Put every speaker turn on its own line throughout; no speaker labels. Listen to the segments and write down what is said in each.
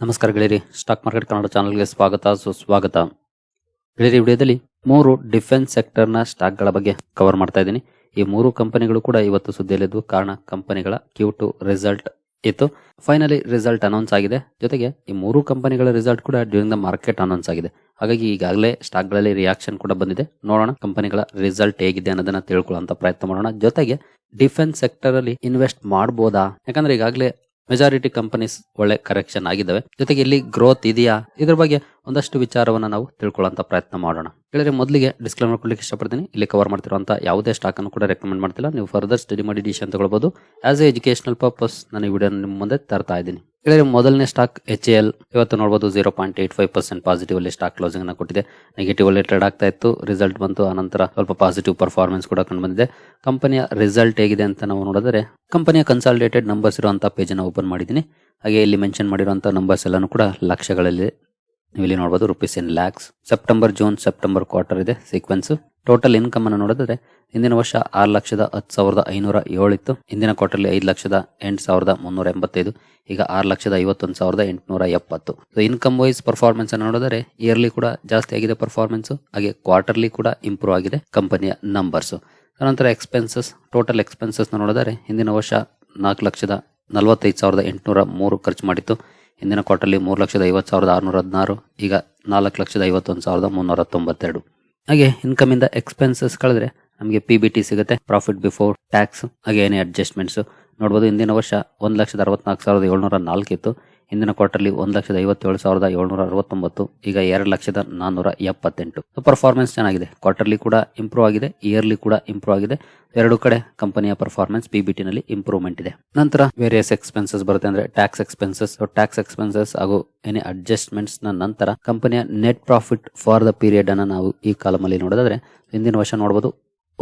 ನಮಸ್ಕಾರ ಗೆಳೆಯರಿ, stock market Kannada ಚಾನಲ್ಗೆ ಸ್ವಾಗತ, ಸುಸ್ವಾಗತ. ಗೆಳೆಯರಿ ವಿಡಿಯೋದಲ್ಲಿ ಮೂರು ಡಿಫೆನ್ಸ್ ಸೆಕ್ಟರ್ನ ಸ್ಟಾಕ್ಗಳ ಬಗ್ಗೆ ಕವರ್ ಮಾಡ್ತಾ ಇದ್ದೀನಿ. ಈ ಮೂರು ಕಂಪನಿಗಳು ಕೂಡ ಇವತ್ತು ಸುದ್ದಿಯಲ್ಲಿದ್ದು, ಕಾರಣ ಕಂಪನಿಗಳ ಕ್ಯೂ ಟು ರಿಸಲ್ಟ್ ಇತ್ತು. ಫೈನಲಿ ರಿಸಲ್ಟ್ ಅನೌನ್ಸ್ ಆಗಿದೆ. ಜೊತೆಗೆ ಈ ಮೂರು ಕಂಪನಿಗಳ ರಿಸಲ್ಟ್ ಕೂಡ ಡ್ಯೂರಿಂಗ್ ದ ಮಾರ್ಕೆಟ್ ಅನೌನ್ಸ್ ಆಗಿದೆ. ಹಾಗಾಗಿ ಈಗಾಗಲೇ ಸ್ಟಾಕ್ಗಳಲ್ಲಿ ರಿಯಾಕ್ಷನ್ ಕೂಡ ಬಂದಿದೆ. ನೋಡೋಣ ಕಂಪನಿಗಳ ರಿಸಲ್ಟ್ ಹೇಗಿದೆ ಅನ್ನೋದನ್ನ ತಿಳ್ಕೊಳ್ಳುವಂತ ಪ್ರಯತ್ನ ಮಾಡೋಣ. ಜೊತೆಗೆ ಡಿಫೆನ್ಸ್ ಸೆಕ್ಟರ್ ಅಲ್ಲಿ ಇನ್ವೆಸ್ಟ್ ಮಾಡಬಹುದಾ ಯಾಕಂದ್ರೆ ಈಗಾಗಲೇ ಮೆಜಾರಿಟಿ ಕಂಪನೀಸ್ ಒಳ್ಳೆ ಕರೆಕ್ಷನ್ ಆಗಿದ್ದಾವೆ. ಜೊತೆಗೆ ಇಲ್ಲಿ ಗ್ರೋತ್ ಇದೆಯಾ? ಇದ್ರ ಬಗ್ಗೆ ಒಂದಷ್ಟು ವಿಚಾರವನ್ನು ನಾವು ತಿಳ್ಕೊಳ್ಳೋಂಥ ಪ್ರಯತ್ನ ಮಾಡೋಣ. ಹೇಳಿದ್ರೆ ಮೊದಲಿಗೆ ಡಿಸ್ಕ್ಲೇಮರ್ ಕೊಡ್ಲಿಕ್ಕೆ ಇಷ್ಟಪಡ್ತೀನಿ. ಇಲ್ಲಿ ಕವರ್ ಮಾಡ್ತಿರುವಂಥ ಯಾವುದೇ ಸ್ಟಾಕ್ ಅನ್ನು ಕೂಡ ರೆಕಮೆಂಡ್ ಮಾಡ್ತಿಲ್ಲ. ನೀವು ಫರ್ದರ್ ಸ್ಟಡಿ ಮಾಡಿ ಡಿಸಿಷನ್ ತಗೊಳ್ಬಹುದು ಆಸ್ ಎ ಎಜುಕೇಶನಲ್ ಪರ್ಪಸ್ ನಾನು ಈ ವಿಡಿಯೋ ನಿಮ್ಮ ಮುಂದೆ ತರ್ತಾ ಇದ್ದೀನಿ. ಹೇಳಿದ್ರೆ ಮೊದಲನೇ ಸ್ಟಾಕ್ ಎಚ್ ಎಲ್ ಇವತ್ತು ನೋಡಬಹುದು zero point eight five percent positive ಅಲ್ಲಿ ಸ್ಟಾಕ್ ಕ್ಲೋಸಿಂಗ್ ಕೊಟ್ಟಿದೆ. ನೆಗೆಟಿವ್ ಅಲ್ಲಿ ಟ್ರೇಡ್ ಆಗ್ತಾ ಇತ್ತು. ರಿಸಲ್ಟ್ ಬಂತು. ಆನಂತರ ಸ್ವಲ್ಪ ಪಾಸಿಟಿವ್ ಪರ್ಫಾರ್ಮೆನ್ಸ್ ಕೂಡ ಕಂಡು ಬಂದಿದೆ ಕಂಪನಿಯ ರಿಸಲ್ಟ್ ಹೇಗಿದೆ ಅಂತ ನಾವು ನೋಡಿದ್ರೆ ಕಂಪನಿಯ ಕನ್ಸಾಲಿಡೇಟೆಡ್ ನಂಬರ್ಸ್ ಇರುವಂತಹ ಪೇಜ್ ಓಪನ್ ಮಾಡಿದ್ದೀನಿ. ಹಾಗೆ ಇಲ್ಲಿ ಮೆನ್ಷನ್ ಮಾಡಿರುವಂತಹ ನಂಬರ್ಸ್ ಎಲ್ಲಾನು ಕೂಡ ಲಕ್ಷಗಳಲ್ಲಿ ನೀವು ಇಲ್ಲಿ ನೋಡಬಹುದು rupees in lakhs September June September quarter ಇದೆ ಸೀಕ್ವೆನ್ಸ್ ಟೋಟಲ್ ಇನ್ಕಮ್ ಅನ್ನು ನೋಡಿದ್ರೆ ಹಿಂದಿನ ವರ್ಷ ಆರು ಲಕ್ಷದ ಹತ್ತು ಸಾವಿರದ ಐನೂರ ಏಳು ಇತ್ತು ಹಿಂದಿನ ಕ್ವಾರ್ಟರ್ಲಿ ಐದು ಲಕ್ಷದ ಎಂಟು ಸಾವಿರದ ಮುನ್ನೂರ ಎಂಬತ್ತೈದು. ಈಗ ಆರು ಲಕ್ಷದ ಐವತ್ತೊಂದು ಸಾವಿರದ ಎಂಟುನೂರ ಎಪ್ಪತ್ತು. ಸೊ ಇನ್ಕಮ್ ವೈಸ್ ಪರ್ಫಾರ್ಮೆನ್ಸ್ ಅನ್ನು ನೋಡಿದರೆ ಇಯರ್ಲಿ ಕೂಡ ಜಾಸ್ತಿ ಆಗಿದೆ ಪರ್ಫಾರ್ಮೆನ್ಸ್ ಹಾಗೆ ಕ್ವಾರ್ಟರ್ಲಿ ಕೂಡ ಇಂಪ್ರೂವ್ ಆಗಿದೆ ಕಂಪನಿಯ ನಂಬರ್ಸ್ ನಂತರ ಎಕ್ಸ್ಪೆನ್ಸಸ್ ಟೋಟಲ್ ಎಕ್ಸ್ಪೆನ್ಸಸ್ ನೋಡಿದರೆ ಹಿಂದಿನ ವರ್ಷ ನಾಲ್ಕು ಲಕ್ಷದ ನಲವತ್ತೈದು ಸಾವಿರದ ಎಂಟುನೂರ ಮೂರು ಖರ್ಚು ಮಾಡಿತ್ತು. ಹಿಂದಿನ ಕ್ವಾರ್ಟರ್ಲಿ ಮೂರು ಲಕ್ಷದ ಐವತ್ತು ಸಾವಿರದ ಆರುನೂರ ಹದಿನಾರು, ಈಗ ನಾಲ್ಕು ಲಕ್ಷದ ಐವತ್ತೊಂದು ಸಾವಿರದ ಮುನ್ನೂರ ತೊಂಬತ್ತೆರಡು. ಹಾಗೆ ಇನ್ಕಮ್ ಇಂದ ಎಕ್ಸ್ಪೆನ್ಸಸ್ ಕಳೆದ್ರೆ ನಮಗೆ ಪಿ ಬಿ ಟಿ ಸಿಗುತ್ತೆ ಪ್ರಾಫಿಟ್ ಬಿಫೋರ್ ಟ್ಯಾಕ್ಸ್ ಹಾಗೆ ಏನೇ ಅಡ್ಜಸ್ಟ್ಮೆಂಟ್ಸ್ ನೋಡ್ಬೋದು ಹಿಂದಿನ ವರ್ಷ ಒಂದು ಲಕ್ಷದ ಅರವತ್ನಾಲ್ಕು ಸಾವಿರದ ಏಳ್ನೂರ ನಾಲ್ಕು ಇತ್ತು. ಹಿಂದಿನ ಕ್ವಾರ್ಟರ್ಲಿ ಒಂದು ಲಕ್ಷದ ಐವತ್ತೇಳು ಸಾವಿರದ ಏಳ್ನೂರ ಅರವತ್ತೊಂಬತ್ತು, ಈಗ ಎರಡು ಲಕ್ಷದ ನಾನ್ನೂರ ಎಪ್ಪತ್ತೆಂಟು. ಪರ್ಫಾರ್ಮೆನ್ಸ್ ಚೆನ್ನಾಗಿದೆ. ಕ್ವಾರ್ಟರ್ಲಿ ಕೂಡ ಇಂಪ್ರೂವ್ ಆಗಿದೆ. ಇಯರ್ಲಿ ಕೂಡ ಇಂಪ್ರೂವ್ ಆಗಿದೆ. ಎರಡು ಕಡೆ ಕಂಪನಿಯ ಪರ್ಫಾರ್ಮೆನ್ಸ್ ಪಿ ಬಿ ನಲ್ಲಿ ಇಂಪ್ರೂವ್ಮೆಂಟ್ ಇದೆ. ನಂತರ ವೇರಿಯಸ್ ಎಕ್ಸ್ಪೆನ್ಸಸ್ ಬರುತ್ತೆ ಅಂದ್ರೆ ಟ್ಯಾಕ್ಸ್ ಎಕ್ಸ್ಪೆನ್ಸಸ್ ಟ್ಯಾಕ್ಸ್ ಎಕ್ಸ್ಪೆನ್ಸಸ್ ಹಾಗೂ ಎನಿ ಅಡ್ಜಸ್ಟ್ಮೆಂಟ್ಸ್ನ ನಂತರ ಕಂಪನಿಯ net profit for the period ಅನ್ನ ನಾವು ಈ ಕಾಲಮಲ್ಲಿ ನೋಡೋದಾದ್ರೆ, ಹಿಂದಿನ ವರ್ಷ ನೋಡಬಹುದು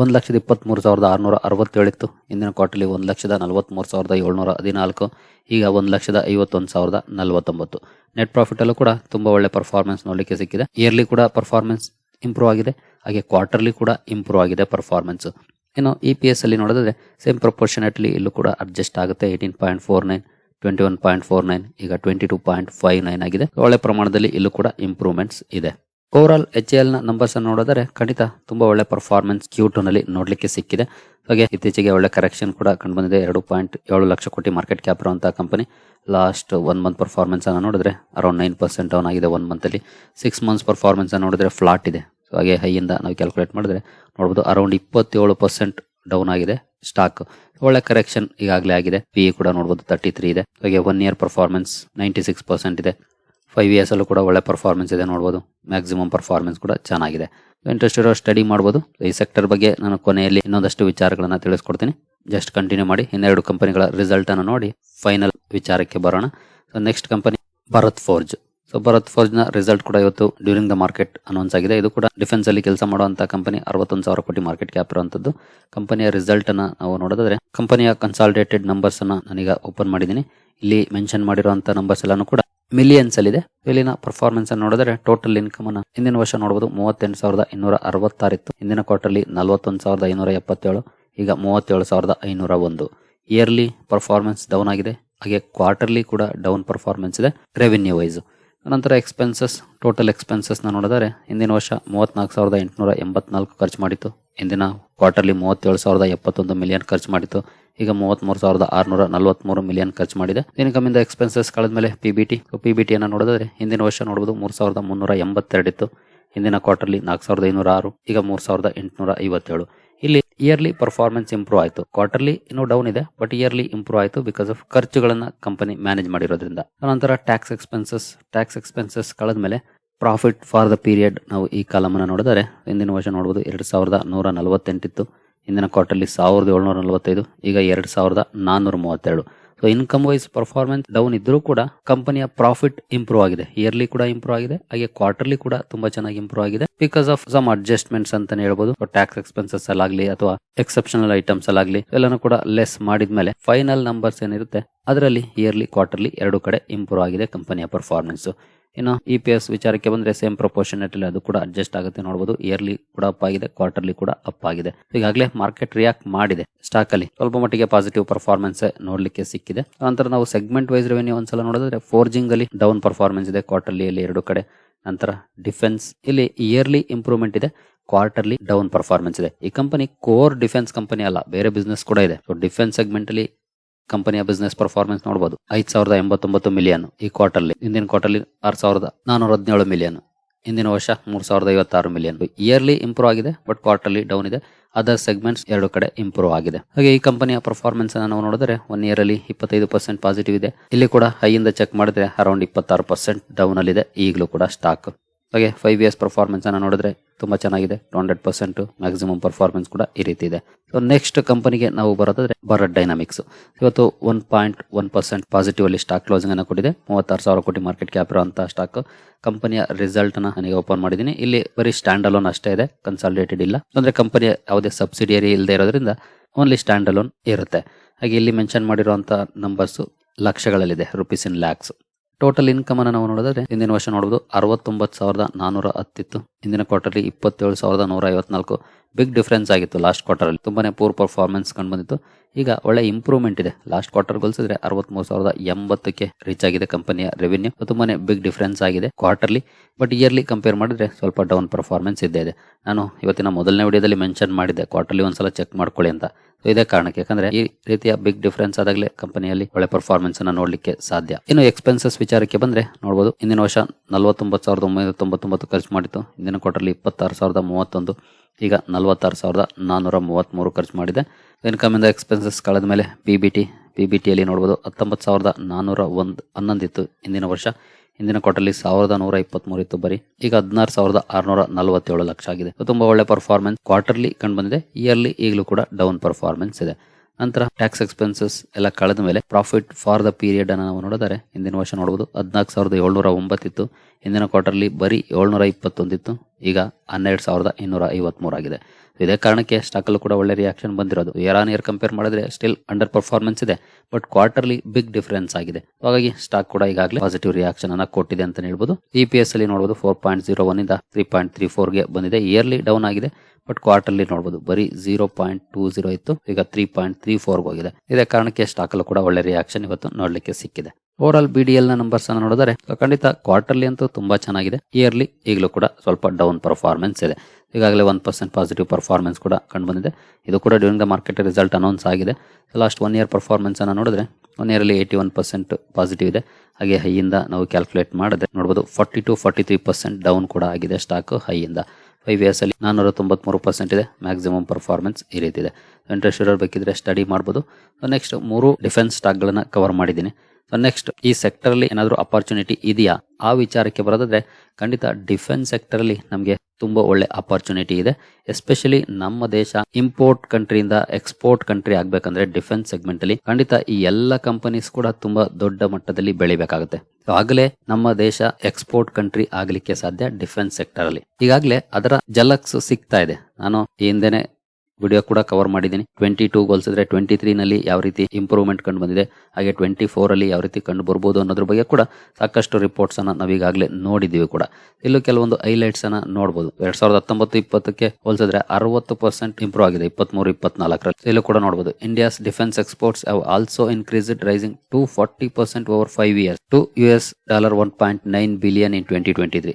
ಒಂದು ಲಕ್ಷದ ಇಪ್ಪತ್ತ್ಮೂರು ಸಾವಿರದ ಆರುನೂರ ಅರವತ್ತೇಳಿತ್ತು ಇಂದಿನ ಕ್ವಾರ್ಟರ್ಲಿ ಒಂದು ಲಕ್ಷದ ನಲವತ್ತ್ಮೂರು ಸಾವಿರದ ಏಳ್ನೂರ ಹದಿನಾಲ್ಕು ಈಗ ಒಂದು ಲಕ್ಷದ ಐವತ್ತೊಂದು ಸಾವಿರದ ನಲವತ್ತೊಂಬತ್ತು. ನೆಟ್ ಪ್ರಾಫಿಟಲ್ಲೂ ಕೂಡ ತುಂಬ ಒಳ್ಳೆ ಪರ್ಫಾರ್ಮೆನ್ಸ್ ನೋಡಲಿಕ್ಕೆ ಸಿಕ್ಕಿದೆ. ಇಯರ್ಲಿ ಕೂಡ ಪರ್ಫಾರ್ಮೆನ್ಸ್ ಇಂಪ್ರೂವ್ ಆಗಿದೆ. ಹಾಗೆ ಕ್ವಾರ್ಟರ್ಲಿ ಕೂಡ ಇಂಪ್ರೂವ್ ಆಗಿದೆ ಪರ್ಫಾರ್ಮೆನ್ಸ್ ಇನ್ನು ಇ ಪಿ ಎಸ್ ಅಲ್ಲಿ ನೋಡಿದ್ರೆ ಸೇಮ್ ಪ್ರಪೋರ್ಷನೇಟ್ಲಿ ಇಲ್ಲೂ ಕೂಡ ಅಡ್ಜಸ್ಟ್ ಆಗುತ್ತೆ. Eighteen point four nine twenty one point four nine ಈಗ twenty two point five nine ಆಗಿದೆ. ಒಳ್ಳೆ ಪ್ರಮಾಣದಲ್ಲಿ ಇಲ್ಲೂ ಕೂಡ ಇಂಪ್ರೂವ್ಮೆಂಟ್ಸ್ ಇದೆ. ಓವರ್ ಎಚ್ ಎಲ್ನ ನಂಬರ್ಸ್ ಅನ್ನು ನೋಡಿದರೆ ಖಂಡಿತ ತುಂಬಾ ಒಳ್ಳೆ ಪರ್ಫಾರ್ಮೆನ್ಸ್ ಕ್ಯೂ ಟು ನಲ್ಲಿ ನೋಡ್ಲಿಕ್ಕೆ ಸಿಕ್ಕಿದೆ. ಹಾಗೆ ಇತ್ತೀಚೆಗೆ ಒಳ್ಳೆ ಕರೆಕ್ಷನ್ ಕೂಡ ಕಂಡು ಬಂದಿದೆ ಎರಡು ಪಾಯಿಂಟ್ ಏಳು ಲಕ್ಷ ಕೋಟಿ ಮಾರ್ಕೆಟ್ ಕ್ಯಾಪ್ ಇರುವಂತಹ company last one month performance ಅನ್ನು ನೋಡಿದ್ರೆ ಅರೌಂಡ್ ನೈನ್ ಪರ್ಸೆಂಟ್ ಡೌನ್ ಆಗಿದೆ ಒನ್ ಮಂತ್ ಅಲ್ಲಿ. ಸಿಕ್ಸ್ ಮಂತ್ಸ್ ಪರ್ಫಾರ್ಮೆನ್ಸ್ ನೋಡಿದ್ರೆ ಫ್ಲಾಟ್ ಇದೆ. ಸೊ ಹಾಗೆ ಹೈಯಿಂದ ನಾವು ಕ್ಯಾಲ್ಕುಲೇಟ್ ಮಾಡಿದ್ರೆ ನೋಡಬಹುದು ಅರೌಂಡ್ ಇಪ್ಪತ್ತೇಳು ಪರ್ಸೆಂಟ್ ಡೌನ್ ಆಗಿದೆ ಸ್ಟಾಕ್ ಒಳ್ಳೆ ಕರೆಕ್ಷನ್ ಈಗಾಗಲೇ ಆಗಿದೆ. ಪಿ ಕೂಡ ನೋಡಬಹುದು ತರ್ಟಿ ತ್ರೀ ಇದೆ. ಹಾಗೆ one year performance ninety six percent ಇದೆ. ಫೈವ್ ಇಯರ್ಸ್ ಅಲ್ಲೂ ಕೂಡ ಒಳ್ಳೆ ಪರ್ಫಾರ್ಮೆನ್ಸ್ ಇದೆ ನೋಡಬಹುದು ಮ್ಯಾಕ್ಸಿಮಮ್ ಪರ್ಫಾರ್ಮೆನ್ಸ್ ಕೂಡ ಚೆನ್ನಾಗಿದೆ. ಇಂಟ್ರೆಸ್ಟ್ ಇರೋ ಸ್ಟಡಿ ಮಾಡಬಹುದು ಈ ಸೆಕ್ಟರ್ ಬಗ್ಗೆ ನಾನು ಕೊನೆಯಲ್ಲಿ ಇನ್ನೊಂದಷ್ಟು ವಿಚಾರಗಳನ್ನ ತಿಳಿಸ್ಕೊಡ್ತೀನಿ. ಜಸ್ಟ್ ಕಂಟಿನ್ಯೂ ಮಾಡಿ. ಇನ್ನೆರಡು ಕಂಪನಿಗಳ ರಿಸಲ್ಟ್ ಅನ್ನು ನೋಡಿ ಫೈನಲ್ ವಿಚಾರಕ್ಕೆ ಬರೋಣ. So next company Bharat Forge so Bharat ಫೋರ್ಜ್ನ result ಕೂಡ ಇವತ್ತು ಡ್ಯೂರಿಂಗ್ ದ ಮಾರ್ಕೆಟ್ ಅನೌನ್ಸ್ ಆಗಿದೆ. ಇದು ಕೂಡ ಡಿಫೆನ್ಸ್ ಅಲ್ಲಿ ಕೆಲಸ ಮಾಡುವಂತಹ ಕಂಪನಿ ಅರವತ್ತೊಂದು ಸಾವಿರ ಕೋಟಿ ಮಾರ್ಕೆಟ್ ಕ್ಯಾಪ್ ಇರುವಂತದ್ದು. ಕಂಪನಿಯ ರಿಸಲ್ಟ್ ಅನ್ನ ನಾವು ನೋಡಿದ್ರೆ ಕಂಪನಿಯ ಕನ್ಸಾಲಿಡೇಟೆಡ್ ನಂಬರ್ಸ್ ಅನ್ನ ನಾನೀಗ ಓಪನ್ ಮಾಡಿದ್ದೀನಿ. ಇಲ್ಲಿ ಮೆನ್ಷನ್ ಮಾಡಿರುವಂತಹ ನಂಬರ್ಸ್ ಎಲ್ಲಾನು ಕೂಡ ಮಿಲಿಯನ್ಸ್ ಅಲ್ಲಿ ಇದೆ ಇಲ್ಲಿನ ಪರ್ಫಾರ್ಮೆನ್ಸ್ ಅನ್ನು ನೋಡಿದ್ರೆ ಟೋಟಲ್ ಇನ್ಕಮ್ ಅನ್ನು ಹಿಂದಿನ ವರ್ಷ ನೋಡಬಹುದು ಮೂವತ್ತೆಂಟು ಸಾವಿರದ ಇನ್ನೂರ ಅರವತ್ತಾರು ಇತ್ತು. ಹಿಂದಿನ ಕ್ವಾರ್ಟರ್ಲಿ ನಲವತ್ತೊಂದು ಸಾವಿರದ ಐನೂರ ಎಪ್ಪತ್ತೇಳು, ಈಗ ಮೂವತ್ತೇಳು ಸಾವಿರದ ಐನೂರ ಒಂದು. ಇಯರ್ಲಿ ಪರ್ಫಾರ್ಮೆನ್ಸ್ ಡೌನ್ ಆಗಿದೆ. ಹಾಗೆ ಕ್ವಾರ್ಟರ್ಲಿ ಕೂಡ ಡೌನ್ ಪರ್ಫಾರ್ಮೆನ್ಸ್ ಇದೆ ರೆವಿನ್ಯೂ ವೈಸ್ ನಂತರ ಎಕ್ಸ್ಪೆನ್ಸಸ್ ಟೋಟಲ್ ಎಕ್ಸ್ಪೆನ್ಸಸ್ನ ನೋಡಿದರೆ ಹಿಂದಿನ ವರ್ಷ ಮೂವತ್ನಾಲ್ಕು ಸಾವಿರದ ಎಂಟುನೂರ ಎಂಬತ್ನಾಲ್ಕು ಖರ್ಚು ಮಾಡಿತ್ತು. ಹಿಂದಿನ ಕ್ವಾರ್ಟರ್ಲಿ ಮೂವತ್ತೇಳು ಸಾವಿರದ ಎಪ್ಪತ್ತೊಂದು ಮಿಲಿಯನ್ ಖರ್ಚು ಮಾಡಿತ್ತು. ಈಗ ಮೂವತ್ಮೂರು ಸಾವಿರದ ಆರುನೂರ ನಲವತ್ಮೂರು ಮಿಲಿಯನ್ ಖರ್ಚು ಮಾಡಿದೆ. ಇನ್ಕಮ್ ಇಂದ expenses ಕಳೆದ್ಮೇಲೆ P B T P B ಟಿಯನ್ನು ನೋಡಿದ್ರೆ ಹಿಂದಿನ ವರ್ಷ ನೋಡಬಹುದು ಮೂರು ಸಾವಿರದ ಮುನ್ನೂರ ಎಂಬತ್ತೆರಡು ಇತ್ತು ಹಿಂದಿನ ಕ್ವಾರ್ಟರ್ಲಿ ನಾಲ್ಕು ಸಾವಿರದ ಐನೂರ ಆರು, ಈಗ ಮೂರು ಸಾವಿರದ ಎಂಟುನೂರ ಐವತ್ತೇಳು. ಇಲ್ಲಿ ಇಯರ್ಲಿ ಪರ್ಫಾರ್ಮೆನ್ಸ್ ಇಂಪ್ರೂವ್ ಆಯಿತು. ಕ್ವಾರ್ಟರ್ಲಿ ಇನ್ನೂ ಡೌನ್ ಇದೆ ಬಟ್ ಇಯರ್ಲಿ ಇಂಪ್ರೂವ್ ಆಯಿತು ಬಿಕಾಸ್ ಆಫ್ ಖರ್ಚುಗಳನ್ನ ಕಂಪನಿ ಮ್ಯಾನೇಜ್ ಮಾಡಿರೋದ್ರಿಂದ. ನಂತರ ಟ್ಯಾಕ್ಸ್ ಎಕ್ಸ್ಪೆನ್ಸಸ್ ಟ್ಯಾಕ್ಸ್ ಎಕ್ಸ್ಪೆನ್ಸಸ್ ಕಳೆದ ಮೇಲೆ ಪ್ರಾಫಿಟ್ ಫಾರ್ ದ ಪೀರಿಯಡ್ ನಾವು ಈ ಕಾಲಮನ್ನು ನೋಡಿದರೆ, ಹಿಂದಿನ ವರ್ಷ ನೋಡಬಹುದು ಎರಡು ಸಾವಿರದ ನೂರ ನಲವತ್ತೆಂಟಿತ್ತು. ಹಿಂದಿನ ಕ್ವಾರ್ಟರ್ಲಿ ಸಾವಿರದ ಏಳ್ನೂರ ನಲವತ್ತೈದು, ಈಗ ಎರಡು ಸಾವಿರದ ನಾನ್ನೂರ ಮೂವತ್ತೆರಡು. So income wise performance down ಇದ್ರೂ ಕೂಡ ಕಂಪನಿಯ ಪ್ರಾಫಿಟ್ ಇಂಪ್ರೂವ್ ಆಗಿದೆ. ಇಯರ್ಲಿ ಕೂಡ ಇಂಪ್ರೂವ್ ಆಗಿದೆ. ಹಾಗೆ ಕ್ವಾರ್ಟರ್ಲಿ ಕೂಡ ತುಂಬಾ ಚೆನ್ನಾಗಿ ಇಂಪ್ರೂವ್ ಆಗಿದೆ. ಬಿಕಾಸ್ ಆಫ್ ಸಮ್ ಅಡ್ಜಸ್ಟ್ಮೆಂಟ್ಸ್ ಅಂತಾನೆ ಹೇಳ್ಬೋದು. ಟ್ಯಾಕ್ಸ್ ಎಕ್ಸ್ಪೆನ್ಸಸ್ ಅಲ್ಲಾಗ್ಲಿ ಅಥವಾ ಎಕ್ಸೆಪ್ಷನಲ್ ಐಟಮ್ಸ್ ಆಗಲಿ ಎಲ್ಲಾನು ಕೂಡ ಲೆಸ್ ಮಾಡಿದ್ಮೇಲೆ ಫೈನಲ್ ನಂಬರ್ಸ್ ಏನಿರುತ್ತೆ, ಅದರಲ್ಲಿ ಇಯರ್ಲಿ ಕ್ವಾರ್ಟರ್ಲಿ ಎರಡು ಕಡೆ ಇಂಪ್ರೂವ್ ಆಗಿದೆ ಕಂಪನಿಯ ಪರ್ಫಾರ್ಮೆನ್ಸ್ ಇನ್ನು ಇ ಪಿ ಎಸ್ ವಿಚಾರಕ್ಕೆ ಬಂದ್ರೆ ಸೇಮ್ ಪ್ರಪೋರ್ಷನೇಟ್ ಅದು ಕೂಡ ಅಡ್ಜಸ್ಟ್ ಆಗುತ್ತೆ ನೋಡಬಹುದು ಇಯರ್ಲಿ ಕೂಡ ಅಪ್ ಆಗಿದೆ ಕ್ವಾರ್ಟರ್ಲಿ ಕೂಡ ಅಪ್ ಆಗಿದೆ. ಈಗಾಗಲೇ ಮಾರ್ಕೆಟ್ ರಿಯಾಕ್ಟ್ ಮಾಡಿದೆ ಸ್ಟಾಕ್ ಅಲ್ಲಿ. ಸ್ವಲ್ಪ ಮಟ್ಟಿಗೆ ಪಾಸಿಟಿವ್ ಪರ್ಫಾರ್ಮೆನ್ಸ್ ನೋಡ್ಲಿಕ್ಕೆ ಸಿಕ್ಕಿದೆ. ನಂತರ ನಾವು ಸೆಗ್ಮೆಂಟ್ ವೈಸ್ ರೆವೆನ್ಯೂ ಒಂದ್ಸಲ ನೋಡಿದ್ರೆ ಫೋರ್ಜಿಂಗ್ ಅಲ್ಲಿ ಡೌನ್ ಪರ್ಫಾರ್ಮೆನ್ಸ್ ಇದೆ ಕ್ವಾರ್ಟರ್ಲಿ ಅಲ್ಲಿ ಎರಡು ಕಡೆ. ನಂತರ ಡಿಫೆನ್ಸ್ ಇಲ್ಲಿ ಇಯರ್ಲಿ ಇಂಪ್ರೂವ್ಮೆಂಟ್ ಇದೆ ಕ್ವಾರ್ಟರ್ಲಿ ಡೌನ್ ಪರ್ಫಾರ್ಮೆನ್ಸ್ ಇದೆ. ಈ ಕಂಪನಿ ಕೋರ್ ಡಿಫೆನ್ಸ್ ಕಂಪನಿ ಅಲ್ಲ, ಬೇರೆ ಬಿಸ್ನೆಸ್ ಕೂಡ ಇದೆ. ಸೊ ಡಿಫೆನ್ಸ್ ಸೆಗ್ಮೆಂಟ್ ಅಲ್ಲಿ ಕಂಪನಿಯ ಬಿಸ್ನೆಸ್ ಪರ್ಫಾರ್ಮೆನ್ಸ್ ನೋಡಬಹುದು ಐದ್ ಸಾವಿರದ ಎಂಬತ್ತೊಂಬತ್ತು ಮಿಲಿಯನ್ ಈ ಕ್ವಾರ್ಟರ್ಲಿ ಹಿಂದಿನ ಕ್ವಾರ್ಟರ್ಲಿ ಆರ್ ಸಾವಿರದ ನಾನೂರ ಹದಿನೇಳು ಮಿಲಿಯನ್ ಹಿಂದಿನ ವರ್ಷ ಮೂರ್ ಸಾವಿರದ ಐವತ್ತಾರು ಮಿಲಿಯನ್ ಇಯರ್ಲಿ ಇಂಪ್ರೂವ್ ಆಗಿದೆ ಬಟ್ ಕ್ವಾರ್ಟರ್ಲಿ ಡೌನ್ ಇದೆ. ಅದರ್ ಸೆಗ್ಮೆಂಟ್ಸ್ ಎರಡು ಕಡೆ ಇಂಪ್ರೂವ್ ಆಗಿದೆ. ಹಾಗೆ ಈ ಕಂಪನಿಯ ಪರ್ಫಾರ್ಮೆನ್ಸ್ ಅನ್ನು ನಾವು ನೋಡಿದ್ರೆ ಒನ್ ಇಯರ್ ಅಲ್ಲಿ ಇಪ್ಪತ್ತೈದು ಪರ್ಸೆಂಟ್ ಪಾಸಿಟಿವ್ ಇದೆ. ಇಲ್ಲಿ ಕೂಡ ಹೈಯಿಂದ ಚೆಕ್ ಮಾಡಿದ್ರೆ ಅರೌಂಡ್ ಇಪ್ಪತ್ತಾರು ಪರ್ಸೆಂಟ್ ಡೌನ್ ಅಲ್ಲಿ ಇದೆ ಈಗಲೂ ಕೂಡ ಸ್ಟಾಕ್ ಹಾಗೆ ಫೈವ್ ಇಯರ್ಸ್ ಪರ್ಫಾರ್ಮೆನ್ಸ್ ಅನ್ನು ನೋಡಿದ್ರೆ ತುಂಬಾ ಚೆನ್ನಾಗಿದೆ. Two hundred percent maximum performance ಕೂಡ ಈ ರೀತಿ ಇದೆ. ಸೊ ನೆಕ್ಸ್ಟ್ ಕಂಪನಿಗೆ ನಾವು ಬರೋದಾದ್ರೆ ಭರತ್ ಡೈನಾಮಿಕ್ಸ್ ಇವತ್ತು one point one percent positive ಅಲ್ಲಿ ಸ್ಟಾಕ್ ಕ್ಲೋಸಿಂಗ್ ಅನ್ನು ಕೊಟ್ಟಿದೆ. ಮೂವತ್ತಾರು ಸಾವಿರ ಕೋಟಿ ಮಾರ್ಕೆಟ್ ಕ್ಯಾಪ್ ಅಂತ ಸ್ಟಾಕ್ ಕಂಪನಿಯ ರಿಸಲ್ಟ್ನ ನನಗೆ ಓಪನ್ ಮಾಡಿದ್ದೀನಿ. ಇಲ್ಲಿ ಬರೀ ಸ್ಟ್ಯಾಂಡ್ ಅಲೋನ್ ಅಷ್ಟೇ ಇದೆ ಕನ್ಸಾಲಿಡೇಟೆಡ್ ಇಲ್ಲ. ಅಂದ್ರೆ ಕಂಪನಿಯ ಯಾವುದೇ ಸಬ್ಸಿಡಿಯರಿ ಇಲ್ಲದೆ ಇರೋದ್ರಿಂದ ಓನ್ಲಿ ಸ್ಟ್ಯಾಂಡ್ ಅಲೋನ್ ಇರುತ್ತೆ. ಹಾಗೆ ಇಲ್ಲಿ ಮೆನ್ಷನ್ ಮಾಡಿರುವಂತ numbers ಲಕ್ಷಗಳಲ್ಲಿದೆ rupees in lakhs total income ಅನ್ನು ನಾವು ನೋಡಿದ್ರೆ ಹಿಂದಿನ ವರ್ಷ ನೋಡಬಹುದು ಅರವತ್ತೊಂಬತ್ತು ಸಾವಿರದ ನಾನೂರ ಹತ್ತಿತ್ತು. ಹಿಂದಿನ ಕ್ವಾರ್ಟರ್ಲಿ ಇಪ್ಪತ್ತೇಳು ಸಾವಿರದ ನೂರ ಐವತ್ನಾಲ್ಕು. ಬಿಗ್ ಡಿಫ್ರೆನ್ಸ್ ಆಗಿತ್ತು ಲಾಸ್ಟ್ ಕ್ವಾರ್ಟರ್ ಅಲ್ಲಿ. ತುಂಬಾನೇ ಪೂರ್ ಪರ್ಫಾರ್ಮೆನ್ಸ್ ಕಂಡು ಬಂದಿತ್ತು. ಈಗ ಒಳ್ಳೆ ಇಂಪ್ರೂವ್ಮೆಂಟ್ ಇದೆ. ಲಾಸ್ಟ್ ಕ್ವಾರ್ಟರ್ ಹೋಲಿಸಿದ್ರೆ ಅರವತ್ಮೂರು ಸಾವಿರದ ಎಂಬತ್ತಕ್ಕೆ ರೀಚ್ ಆಗಿದೆ ಕಂಪನಿಯ ರೆವೆನ್ಯೂ ತುಂಬಾನೇ ಬಿಗ್ ಡಿಫ್ರೆನ್ಸ್ ಆಗಿದೆ ಕ್ವಾರ್ಟರ್ಲಿ ಬಟ್ ಇಯರ್ಲಿ ಕಂಪೇರ್ ಮಾಡಿದ್ರೆ ಸ್ವಲ್ಪ ಡೌನ್ ಪರ್ಫಾರ್ಮೆನ್ಸ್ ಇದ್ದೇ ಇದೆ. ನಾನು ಇವತ್ತಿನ ಮೊದಲನೇ ವಿಡಿಯೋದಲ್ಲಿ ಮೆನ್ಷನ್ ಮಾಡಿದ್ದೆ ಕ್ವಾರ್ಟರ್ಲಿ ಒಂದ್ಸಲ ಚೆಕ್ ಮಾಡ್ಕೊಳ್ಳಿ ಅಂತ. ಇದೇ ಕಾರಣಕ್ಕೆ. ಯಾಕಂದ್ರೆ ಈ ರೀತಿಯ ಬಿಗ್ ಡಿಫರೆನ್ಸ್ ಆದಾಗಲೇ ಕಂಪನಿಯಲ್ಲಿ ಒಳ್ಳೆ ಪರ್ಫಾರ್ಮೆನ್ಸ್ ಅನ್ನ ನೋಡ್ಲಿಕ್ಕೆ ಸಾಧ್ಯ. ಇನ್ನು ಎಕ್ಸ್ಪೆನ್ಸಸ್ ವಿಚಾರಕ್ಕೆ ಬಂದ್ರೆ ನೋಡಬಹುದು ಇಂದಿನ ವರ್ಷ ನಲವತ್ತೊಂಬತ್ತು ಸಾವಿರದ ಒಂಬೈನೂರ ತೊಂಬತ್ತೊಂಬತ್ತು ಖರ್ಚು ಮಾಡಿತ್ತು. ಇಂದಿನ ಕ್ವಾರ್ಟರ್ಲಿ ಇಪ್ಪತ್ತಾರು ಸಾವಿರದ ಮೂವತ್ತೊಂದು, ಈಗ ನಲವತ್ತಾರು ಸಾವಿರದ ನಾನ್ನೂರ ಮೂವತ್ತ್ಮೂರು ಖರ್ಚು ಮಾಡಿದೆ. ಇನ್ಕಮ್ ಇಂದ ಎಕ್ಸ್ಪೆನ್ಸಸ್ ಕಳೆದ ಮೇಲೆ P B T P B ಟಿಯಲ್ಲಿ ನೋಡಬಹುದು ಹತ್ತೊಂಬತ್ತು ಸಾವಿರದ ನಾನ್ನೂರ ಒಂದು ಹನ್ನೊಂದಿತ್ತು ಇಂದಿನ ವರ್ಷ. ಹಿಂದಿನ ಕ್ವಾರ್ಟರ್ಲಿ ಸಾವಿರದ ನೂರ ಇಪ್ಪತ್ಮೂರು ಇತ್ತು. ಬರೀ ಈಗ ಹದಿನಾರು ಸಾವಿರದ ಆರುನೂರ ನಲವತ್ತೇಳು ಲಕ್ಷ ಆಗಿದೆ. ತುಂಬಾ ಒಳ್ಳೆ ಪರ್ಫಾರ್ಮೆನ್ಸ್ ಕ್ವಾರ್ಟರ್ಲಿ ಕಂಡು ಬಂದಿದೆ. ಇಯರ್ಲಿ ಈಗಲೂ ಕೂಡ ಡೌನ್ ಪರ್ಫಾರ್ಮೆನ್ಸ್ ಇದೆ. ನಂತರ ಟ್ಯಾಕ್ಸ್ ಎಕ್ಸ್ಪೆನ್ಸಸ್ ಎಲ್ಲ ಕಳೆದ ಮೇಲೆ ಪ್ರಾಫಿಟ್ ಫಾರ್ ದ ಪೀರಿಯಡ್ ಅನ್ನು ನಾವು ನೋಡಿದರೆ ಹಿಂದಿನ ವರ್ಷ ನೋಡಬಹುದು ಹದಿನಾಲ್ಕು ಸಾವಿರದ ಏಳ್ನೂರ ಒಂಬತ್ತಿತ್ತು. ಹಿಂದಿನ ಕ್ವಾರ್ಟರ್ಲಿ ಬರೀ ಏಳ್ನೂರ ಇಪ್ಪತ್ತೊಂದಿತ್ತು. ಈಗ ಹನ್ನೆರಡು ಸಾವಿರದ ಇನ್ನೂರ ಐವತ್ಮೂರು ಆಗಿದೆ. ಇದೇ ಕಾರಣಕ್ಕೆ ಸ್ಟಾಕ್ ಅಲ್ಲೂ ಕೂಡ ಒಳ್ಳೆ ರಿಯಾಕ್ಷನ್ ಬಂದಿರೋದು. ಇಯರ್ ಆನ್ ಇಯರ್ ಕಂಪೇರ್ ಮಾಡಿದ್ರೆ ಸ್ಟಿಲ್ ಅಂಡರ್ ಪರ್ಫಾರ್ಮೆನ್ಸ್ ಇದೆ ಬಟ್ ಕ್ವಾರ್ಟರ್ಲಿ ಬಿಗ್ ಡಿಫರೆನ್ಸ್ ಆಗಿದೆ. ಹಾಗಾಗಿ ಸ್ಟಾಕ್ ಕೂಡ ಈಗಾಗಲೇ ಪಾಸಿಟಿವ್ ರಿಯಾಕ್ಷನ್ ಅನ್ನ ಕೊಟ್ಟಿದೆ ಅಂತ ಹೇಳ್ಬೋದು. ಇ ಪಿ ಎಸ್ ಅಲ್ಲಿ ನೋಡಬಹುದು ಫೋರ್ ಪಾಯಿಂಟ್ ಜೀರೋ ಒನ್ ಇಂದ ತ್ರೀ ಪಾಯಿಂಟ್ ತ್ರೀ ಫೋರ್ಗೆ ಬಂದಿದೆ. ಇಯರ್ಲಿ ಡೌನ್ ಆಗಿದೆ ಬಟ್ ಕ್ವಾರ್ಟರ್ಲಿ ನೋಡಬಹುದು ಬರೀ ಜೀರೋ ಪಾಯಿಂಟ್ ಟೂ ಜೀರೋ ಇತ್ತು, ಈಗ ತ್ರೀ ಪಾಯಿಂಟ್ ತ್ರೀ ಫೋರ್ ಹೋಗಿದೆ. ಇದೇ ಕಾರಣಕ್ಕೆ ಸ್ಟಾಕ್ ಅಲ್ಲೂ ಕೂಡ ಒಳ್ಳೆ ರಿಯಾಕ್ಷನ್ ಇವತ್ತು ನೋಡಲಿಕ್ಕೆ ಸಿಕ್ಕಿದೆ. Over all B D L numbers ಅನ್ನು ನೋಡಿದರೆ ಖಂಡಿತ ಕ್ವಾರ್ಟರ್ಲಿ ಅಂತೂ ತುಂಬಾ ಚೆನ್ನಾಗಿದೆ. ಇಯರ್ಲಿ ಈಗಲೂ ಕೂಡ ಸ್ವಲ್ಪ ಡೌನ್ ಪರ್ಫಾರ್ಮೆನ್ಸ್ ಇದೆ. ಈಗಾಗಲೇ ಒನ್ ಪರ್ಸೆಂಟ್ ಪಾಸಿಟಿವ್ ಪರ್ಫಾರ್ಮೆನ್ಸ್ ಕೂಡ ಕಂಡು ಬಂದಿದೆ ಇದು ಕೂಡ during the market result announce ಆಗಿದೆ. ಲಾಸ್ಟ್ ಒನ್ ಇಯರ್ ಪರ್ಫಾರ್ಮೆನ್ಸ್ ಅನ್ನು ನೋಡಿದ್ರೆ ಒನ್ ಇಯರಲ್ಲಿ ಏಯ್ಟಿ ಒನ್ ಪರ್ಸೆಂಟ್ ಪಾಸಿಟಿವ್ ಇದೆ. ಹಾಗೆ ಹೈಯಿಂದ ನಾವು ಕ್ಯಾಲ್ಕುಲೇಟ್ ಮಾಡಿದ್ರೆ ನೋಡಬಹುದು forty two forty three percent down ಕೂಡ ಆಗಿದೆ ಸ್ಟಾಕ್ ಹೈಯಿಂದ ಫೈವ್ ಇಯರ್ಸ್ ಅಲ್ಲಿ ನಾನ್ನೂರ ತೊಂಬತ್ಮೂರು ಪರ್ಸೆಂಟ್ ಇದೆ. ಮ್ಯಾಕ್ಸಿಮಮ್ ಪರ್ಫಾರ್ಮೆನ್ಸ್ ಈ ರೀತಿ ಇದೆ. ಇಂಟ್ರೆಸ್ಟ್ ಇರೋರು ಬೇಕಿದ್ರೆ ಸ್ಟಡಿ ಮಾಡ್ಬೋದು. ನೆಕ್ಸ್ಟ್ ಮೂರು ಡಿಫೆನ್ಸ್ ಸ್ಟಾಕ್ಗಳನ್ನ ಕವರ್ ಮಾಡಿದ್ದೀನಿ. ನೆಕ್ಸ್ಟ್ ಈ ಸೆಕ್ಟರ್ ಅಲ್ಲಿ ಏನಾದರೂ ಅಪರ್ಚುನಿಟಿ ಇದೆಯಾ? ಆ ವಿಚಾರಕ್ಕೆ ಬರೋದಾದ್ರೆ, ಖಂಡಿತ ಡಿಫೆನ್ಸ್ ಸೆಕ್ಟರ್ ಅಲ್ಲಿ ನಮಗೆ ತುಂಬಾ ಒಳ್ಳೆ ಅಪರ್ಚುನಿಟಿ ಇದೆ. ಎಸ್ಪೆಷಲಿ ನಮ್ಮ ದೇಶ ಇಂಪೋರ್ಟ್ ಕಂಟ್ರಿಯಿಂದ ಎಕ್ಸ್ಪೋರ್ಟ್ ಕಂಟ್ರಿ ಆಗ್ಬೇಕಂದ್ರೆ ಡಿಫೆನ್ಸ್ ಸೆಗ್ಮೆಂಟ್ ಅಲ್ಲಿ ಖಂಡಿತ ಈ ಎಲ್ಲ ಕಂಪನೀಸ್ ಕೂಡ ತುಂಬಾ ದೊಡ್ಡ ಮಟ್ಟದಲ್ಲಿ ಬೆಳಿಬೇಕಾಗುತ್ತೆ. ಆಗಲೇ ನಮ್ಮ ದೇಶ ಎಕ್ಸ್ಪೋರ್ಟ್ ಕಂಟ್ರಿ ಆಗ್ಲಿಕ್ಕೆ ಸಾಧ್ಯ ಡಿಫೆನ್ಸ್ ಸೆಕ್ಟರ್ ಅಲ್ಲಿ ಈಗಾಗಲೇ ಅದರ ಜಲಕ್ಸ್ ಸಿಗ್ತಾ ಇದೆ. ನಾನು ಈ ಹಿಂದೆನೆ ವಿಡಿಯೋ ಕೂಡ ಕವರ್ ಮಾಡಿದ್ದೀನಿ. ಟ್ವೆಂಟಿ ಟೂ ಹೋಲಿಸಿದ್ರೆ ಟ್ವೆಂಟಿ ತ್ರೀನಲ್ಲಿ ಯಾವ ರೀತಿ ಇಂಪ್ರೂವ್ಮೆಂಟ್ ಕಂಡು ಬಂದಿದೆ, ಹಾಗೆ ಟ್ವೆಂಟಿ ಫೋರ್ ಅಲ್ಲಿ ಯಾವ ರೀತಿ ಕಂಡು ಬರ್ಬೋದು ಅನ್ನೋದ್ರ ಬಗ್ಗೆ ಕೂಡ ಸಾಕಷ್ಟು ರಿಪೋರ್ಟ್ಸ್ ಅನ್ನ ನಾವೀಗಾಗಲೇ ನೋಡಿದ್ದೀವಿ ಕೂಡ. ಇಲ್ಲೂ ಕೆಲವೊಂದು ಹೈಲೈಟ್ಸ್ ಅನ್ನ ನೋಡಬಹುದು ಎರಡ್ ಸಾವಿರದ ಹತ್ತೊಂಬತ್ತು ಇಪ್ಪತ್ತಕ್ಕೆ ಹೋಲಿಸಿದ್ರೆ ಅರವತ್ತು ಪರ್ಸೆಂಟ್ ಇಂಪ್ರೂವ್ ಆಗಿದೆ, ಇಪ್ಪತ್ಮೂರು, ಇಪ್ಪತ್ನಾಲ್ಕರಲ್ಲಿ. ಇಲ್ಲೂ ಕೂಡ ನೋಡಬಹುದು India's defence exports have also increased rising to forty percent over five years to U S dollar one point nine billion in twenty twenty three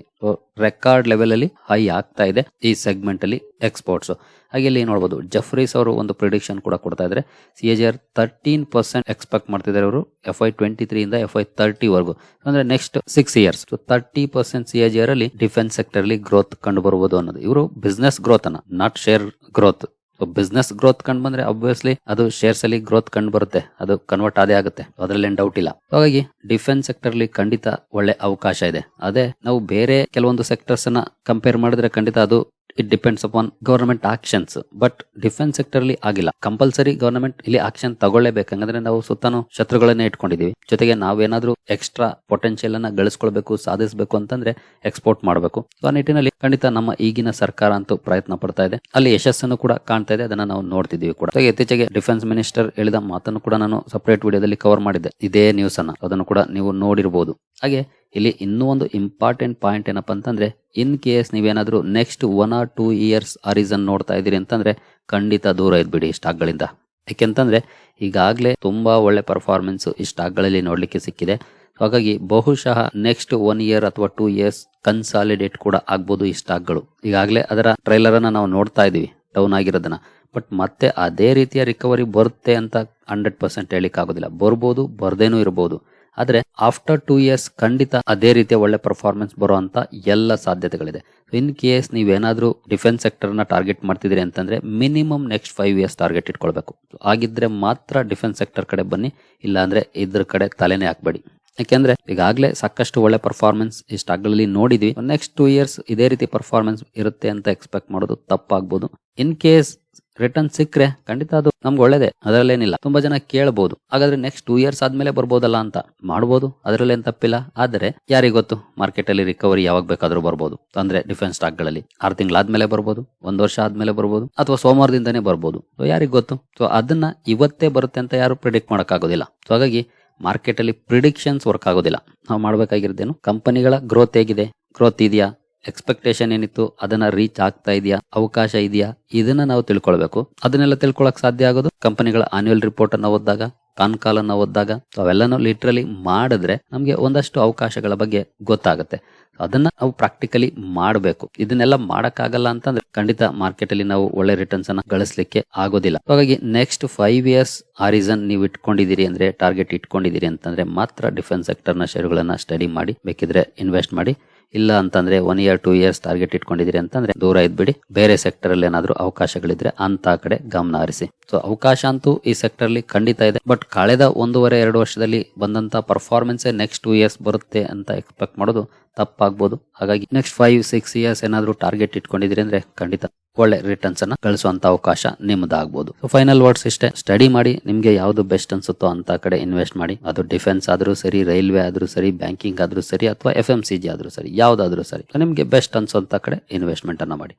record level ಅಲ್ಲಿ ಹೈ ಆಗ್ತಾ ಇದೆ ಈ ಸೆಗ್ಮೆಂಟ್ ಅಲ್ಲಿ ಎಕ್ಸ್ಪೋರ್ಟ್ಸ್ ಹಾಗೆ ಇಲ್ಲಿ ನೋಡಬಹುದು ಜಫ್ರೀಸ್ ಅವರು ಒಂದು ಪ್ರಿಡಿಕ್ಷನ್ ಕೂಡ ಕೊಡ್ತಾ ಇದ್ದಾರೆ C A G R thirteen percent expect ಮಾಡ್ತಿದ್ದಾರೆ ಅವರು ಎಫ್ ಐ ಟ್ವೆಂಟಿ ತ್ರೀ ಇಂದ ಎಫ್ ಐ ತರ್ಟಿ ವರ್ಗು. ಅಂದ್ರೆ next six years thirty percent C A G R ಅಲ್ಲಿ ಡಿಫೆನ್ಸ್ ಸೆಕ್ಟರ್ ಅಲ್ಲಿ ಗ್ರೋತ್ ಕಂಡು ಬರಬಹುದು ಅನ್ನೋದು. ಇವರು ಬಿಸ್ನೆಸ್ ಗ್ರೋತ್ ಅನ್ನ not share growth business growth ಕಂಡು ಬಂದ್ರೆ ಅಬ್ವಿಯಸ್ಲಿ ಅದು ಶೇರ್ಸ್ ಅಲ್ಲಿ ಗ್ರೋತ್ ಕಂಡು ಬರುತ್ತೆ. ಅದು ಕನ್ವರ್ಟ್ ಆದೇ ಆಗುತ್ತೆ. ಅದ್ರಲ್ಲಿ ಡೌಟ್ ಇಲ್ಲ. ಹಾಗಾಗಿ ಡಿಫೆನ್ಸ್ ಸೆಕ್ಟರ್ ಅಲ್ಲಿ ಖಂಡಿತ ಒಳ್ಳೆ ಅವಕಾಶ ಇದೆ. ಅದೇ, ನಾವು ಬೇರೆ ಕೆಲವೊಂದು ಸೆಕ್ಟರ್ಸ್ ಅನ್ನ ಕಂಪೇರ್ ಮಾಡಿದ್ರೆ ಖಂಡಿತ ಅದು it depends upon government actions but defence sector ಅಲ್ಲಿ ಆಗಿಲ್ಲ. ಕಂಪಲ್ಸರಿ ಗವರ್ಮೆಂಟ್ ಇಲ್ಲಿ ಆಕ್ಷನ್ ತಗೊಳ್ಳೇಬೇಕು. ಹಂಗಂದ್ರೆ ನಾವು ಸುತ್ತಾನು ಶತ್ರುಗಳನ್ನೇ ಇಟ್ಕೊಂಡಿದೀವಿ ಜೊತೆಗೆ ನಾವೇನಾದ್ರೂ ಎಕ್ಸ್ಟ್ರಾ ಪೊಟೆನ್ಶಿಯಲ್ ಅನ್ನ ಗಳಿಸ್ಕೊಳ್ಬೇಕು, ಸಾಧಿಸಬೇಕು ಅಂತಂದ್ರೆ ಎಕ್ಸ್ಪೋರ್ಟ್ ಮಾಡಬೇಕು. ಸೊ ಆ ನಿಟ್ಟಿನಲ್ಲಿ ಖಂಡಿತ ನಮ್ಮ ಈಗಿನ ಸರ್ಕಾರ ಅಂತೂ ಪ್ರಯತ್ನ ಪಡ್ತಾ ಇದೆ. ಅಲ್ಲಿ ಯಶಸ್ಸನ್ನು ಕೂಡ ಕಾಣ್ತಾ ಇದೆ. ಅದನ್ನ ನಾವು ನೋಡ್ತಿದೀವಿ ಕೂಡ. ಇತ್ತೀಚೆಗೆ ಡಿಫೆನ್ಸ್ ಮಿನಿಸ್ಟರ್ ಹೇಳಿದ ಮಾತನ್ನು ಕೂಡ ನಾನು ಸಪರೇಟ್ ವಿಡಿಯೋದಲ್ಲಿ ಕವರ್ ಮಾಡಿದ್ದೆ. ಇದೇ ನ್ಯೂಸ್ ಅನ್ನ. ಅದನ್ನು ಕೂಡ ನೀವು ನೋಡಿರಬಹುದು ಹಾಗೆ ಇಲ್ಲಿ ಇನ್ನೂ ಒಂದು ಇಂಪಾರ್ಟೆಂಟ್ ಪಾಯಿಂಟ್ ಏನಪ್ಪ ಅಂತಂದ್ರೆ ಇನ್ ಕೇಸ್ ನೀವೇನಾದ್ರೂ next one or two years horizon ನೋಡ್ತಾ ಇದ್ದೀರಿ ಅಂತಂದ್ರೆ, ಖಂಡಿತ ದೂರ ಇದ್ಬಿಡಿ ಸ್ಟಾಕ್ಗಳಿಂದ. ಯಾಕೆಂತಂದ್ರೆ, ಈಗಾಗಲೇ ತುಂಬಾ ಒಳ್ಳೆ ಪರ್ಫಾರ್ಮೆನ್ಸ್ ಈ ಸ್ಟಾಕ್ಗಳಲ್ಲಿ ನೋಡ್ಲಿಕ್ಕೆ ಸಿಕ್ಕಿದೆ. ಹಾಗಾಗಿ ಬಹುಶಃ ನೆಕ್ಸ್ಟ್ ಒನ್ ಇಯರ್ ಅಥವಾ ಟೂ ಇಯರ್ಸ್ ಕನ್ಸಾಲಿಡೇಟ್ ಕೂಡ ಆಗ್ಬೋದು ಈ ಸ್ಟಾಕ್ಗಳು. ಈಗಾಗಲೇ ಅದರ ಟ್ರೈಲರ್ ಅನ್ನ ನಾವು ನೋಡ್ತಾ ಇದೀವಿ ಡೌನ್ ಆಗಿರೋದನ್ನ. ಬಟ್ ಮತ್ತೆ ಅದೇ ರೀತಿಯ ರಿಕವರಿ ಬರುತ್ತೆ ಅಂತ ಹಂಡ್ರೆಡ್ ಪರ್ಸೆಂಟ್ ಹೇಳಿಕ್ ಆಗೋದಿಲ್ಲ ಬರ್ಬೋದು, ಬರ್ದೇನೂ ಇರಬಹುದು ಆದ್ರೆ ಆಫ್ಟರ್ ಟೂ ಇಯರ್ಸ್ ಖಂಡಿತ ಅದೇ ರೀತಿಯ ಒಳ್ಳೆ ಪರ್ಫಾರ್ಮೆನ್ಸ್ ಬರುವಂತ ಎಲ್ಲ ಸಾಧ್ಯತೆಗಳಿದೆ. ಇನ್ ಕೇಸ್ ನೀವೇನಾದ್ರೂ ಡಿಫೆನ್ಸ್ ಸೆಕ್ಟರ್ನ ಟಾರ್ಗೆಟ್ ಮಾಡ್ತಿದ್ರಿ ಅಂತಂದ್ರೆ minimum next five years target ಇಟ್ಕೊಳ್ಬೇಕು. ಆಗಿದ್ರೆ ಮಾತ್ರ ಡಿಫೆನ್ಸ್ ಸೆಕ್ಟರ್ ಕಡೆ ಬನ್ನಿ, ಇಲ್ಲಾಂದ್ರೆ ಇದ್ರ ಕಡೆ ತಲೆನೇ ಹಾಕ್ಬೇಡಿ. ಯಾಕೆಂದ್ರೆ ಈಗಾಗಲೇ ಸಾಕಷ್ಟು ಒಳ್ಳೆ ಪರ್ಫಾರ್ಮೆನ್ಸ್ ಈ ಸ್ಟಾಕ್ಗಳಲ್ಲಿ ನೋಡಿದ್ವಿ. ನೆಕ್ಸ್ಟ್ ಟೂ ಇಯರ್ಸ್ ಇದೇ ರೀತಿ ಪರ್ಫಾರ್ಮೆನ್ಸ್ ಇರುತ್ತೆ ಅಂತ ಎಕ್ಸ್ಪೆಕ್ಟ್ ಮಾಡೋದು ತಪ್ಪಾಗ್ಬೋದು. ಇನ್ ಕೇಸ್ ರಿಟರ್ನ್ ಸಿಕ್ಕರೆ ಖಂಡಿತ ಅದು ನಮ್ಗೆ ಒಳ್ಳೇದೇ. ಅದರಲ್ಲೇನಿಲ್ಲ. ತುಂಬಾ ಜನ ಕೇಳಬಹುದು ಹಾಗಾದ್ರೆ ನೆಕ್ಸ್ಟ್ ಟೂ ಇಯರ್ಸ್ ಆದ್ಮೇಲೆ ಬರ್ಬೋದಲ್ಲ ಅಂತ? ಮಾಡಬಹುದು ಅದರಲ್ಲೇನ್ ತಪ್ಪಿಲ್ಲ. ಆದರೆ ಯಾರಿಗೆ ಗೊತ್ತು? ಮಾರ್ಕೆಟ್ ಅಲ್ಲಿ ರಿಕವರಿ ಯಾವಾಗ ಬೇಕಾದ್ರೂ ಬರ್ಬೋದು. ಅಂದ್ರೆ ಡಿಫೆನ್ಸ್ ಸ್ಟಾಕ್ಗಳಲ್ಲಿ. ಆರು ತಿಂಗಳಾದ್ಮೇಲೆ ಬರ್ಬೋದು. ಒಂದ್ ವರ್ಷ ಆದ್ಮೇಲೆ ಬರ್ಬೋದು. ಅಥವಾ ಸೋಮವಾರದಿಂದನೇ ಬರ್ಬೋದು. ಯಾರಿಗ್ ಗೊತ್ತು? ಸೊ ಅದನ್ನ ಇವತ್ತೇ ಬರುತ್ತೆ ಅಂತ ಯಾರು ಪ್ರಿಡಿಕ್ಟ್ ಮಾಡೋಕ್ಕಾಗೋದಿಲ್ಲ. ಸೊ ಹಾಗಾಗಿ ಮಾರ್ಕೆಟ್ ಅಲ್ಲಿ ಪ್ರಿಡಿಕ್ಷನ್ಸ್ ವರ್ಕ್ ಆಗೋದಿಲ್ಲ. ನಾವು ಮಾಡ್ಬೇಕಾಗಿರೋದೇನು? ಕಂಪನಿಗಳ ಗ್ರೋತ್ ಹೇಗಿದೆ? ಗ್ರೋತ್ ಇದೆಯಾ? ಎಕ್ಸ್ಪೆಕ್ಟೇಷನ್ ಏನಿತ್ತು, ಅದನ್ನ ರೀಚ್ ಆಗ್ತಾ ಇದೆಯಾ, ಅವಕಾಶ ಇದೆಯಾ, ಇದನ್ನ ನಾವು ತಿಳ್ಕೊಳ್ಬೇಕು. ಅದನ್ನೆಲ್ಲ ತಿಳ್ಕೊಳಕ್ ಸಾಧ್ಯ ಆಗೋದು? ಕಂಪನಿಗಳ ಆನ್ಯುವಲ್ ರಿಪೋರ್ಟ್ ಅನ್ನ ಓದಿದಾಗ ಕಾನ್ಕಾಲ್ ಅನ್ನ ಓದಿದಾಗ, ಅವೆಲ್ಲನೂ ಲಿಟ್ರಲಿ ಮಾಡಿದ್ರೆ ನಮಗೆ ಒಂದಷ್ಟು ಅವಕಾಶಗಳ ಬಗ್ಗೆ ಗೊತ್ತಾಗುತ್ತೆ. ಅದನ್ನ ನಾವು ಪ್ರಾಕ್ಟಿಕಲಿ ಮಾಡಬೇಕು. ಇದನ್ನೆಲ್ಲ ಮಾಡಕ್ಕಾಗಲ್ಲ ಅಂತಂದ್ರೆ ಖಂಡಿತ ಮಾರ್ಕೆಟ್ ಅಲ್ಲಿ ನಾವು ಒಳ್ಳೆ ರಿಟರ್ನ್ಸ್ ಅನ್ನ ಗಳಿಸಲಿಕ್ಕೆ ಆಗೋದಿಲ್ಲ. ಹಾಗಾಗಿ ನೆಕ್ಸ್ಟ್ ಫೈವ್ ಇಯರ್ಸ್ ಆ ರೀಸನ್ ನೀವು ಇಟ್ಕೊಂಡಿದ್ದೀರಿ ಅಂದ್ರೆ ಟಾರ್ಗೆಟ್ ಇಟ್ಕೊಂಡಿದ್ದೀರಿ ಅಂತಂದ್ರೆ ಮಾತ್ರ ಡಿಫೆನ್ಸ್ ಸೆಕ್ಟರ್ನ ಷೇರುಗಳನ್ನ ಸ್ಟಡಿ ಮಾಡಿ, ಬೇಕಿದ್ರೆ ಇನ್ವೆಸ್ಟ್ ಮಾಡಿ. ಇಲ್ಲ ಅಂತಂದ್ರೆ one year two years target ಇಟ್ಕೊಂಡಿದ್ದೀರಿ ಅಂತಂದ್ರೆ ದೂರ ಇದ್ಬಿಡಿ. ಬೇರೆ ಸೆಕ್ಟರ್ ಅಲ್ಲಿ ಏನಾದ್ರೂ ಅವಕಾಶಗಳಿದ್ರೆ ಅಂತ ಕಡೆ ಗಮನ ಹರಿಸಿ. ಸೊ ಅವಕಾಶ ಅಂತೂ ಈ ಸೆಕ್ಟರ್ ಅಲ್ಲಿ ಖಂಡಿತ ಇದೆ. ಬಟ್ ಕಳೆದ ಒಂದೂವರೆ, ಎರಡು ವರ್ಷದಲ್ಲಿ ಬಂದಂತ ಪರ್ಫಾರ್ಮೆನ್ಸ್ ನೆಕ್ಸ್ಟ್ ಟೂ ಇಯರ್ಸ್ ಬರುತ್ತೆ ಅಂತ ಎಕ್ಸ್ಪೆಕ್ಟ್ ಮಾಡೋದು ತಪ್ಪಾಗ್ಬೋದು. ಹಾಗಾಗಿ ನೆಕ್ಸ್ಟ್ ಫೈವ್ ಸಿಕ್ಸ್ ಇಯರ್ಸ್ ಏನಾದ್ರೂ ಟಾರ್ಗೆಟ್ ಇಟ್ಕೊಂಡಿದ್ರಿ ಅಂದ್ರೆ ಖಂಡಿತ. ಒಳ್ಳೆ ರಿಟರ್ನ್ಸ್ ಅನ್ನ ಗಳಿಸುವಂತ ಅವಕಾಶ ನಿಮ್ಮದಾಗಬಹುದು ಸೊ ಫೈನಲ್ ವರ್ಡ್ಸ್ ಇಷ್ಟೇ. ಸ್ಟಡಿ ಮಾಡಿ, ನಿಮ್ಗೆ ಯಾವ್ದು ಬೆಸ್ಟ್ ಅನ್ಸುತ್ತೋ ಅಂತ ಕಡೆ ಇನ್ವೆಸ್ಟ್ ಮಾಡಿ. ಅದು ಡಿಫೆನ್ಸ್ ಆದ್ರೂ ಸರಿ ರೈಲ್ವೆ ಆದ್ರೂ ಸರಿ ಬ್ಯಾಂಕಿಂಗ್ ಆದ್ರೂ ಸರಿ, ಅಥವಾ ಎಫ್ ಎಂ ಸಿ ಜಿ ಆದ್ರೂ ಸರಿ, ಯಾವ್ದಾದ್ರೂ ಸರಿ. ನಿಮ್ಗೆ ಬೆಸ್ಟ್ ಅನ್ಸೋಂತ ಕಡೆ ಇನ್ವೆಸ್ಟ್ಮೆಂಟ್ ಅನ್ನ ಮಾಡಿ.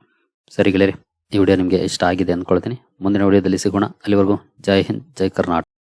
ಸರಿ ಗೆಳೆಯರಿ, ಈ ವಿಡಿಯೋ ನಿಮ್ಗೆ ಇಷ್ಟ ಆಗಿದೆ ಅನ್ಕೊಳ್ತೀನಿ. ಮುಂದಿನ ವಿಡಿಯೋದಲ್ಲಿ ಸಿಗೋಣ. ಅಲ್ಲಿವರೆಗೂ ಜೈ ಹಿಂದ್, ಜೈ ಕರ್ನಾಟಕ.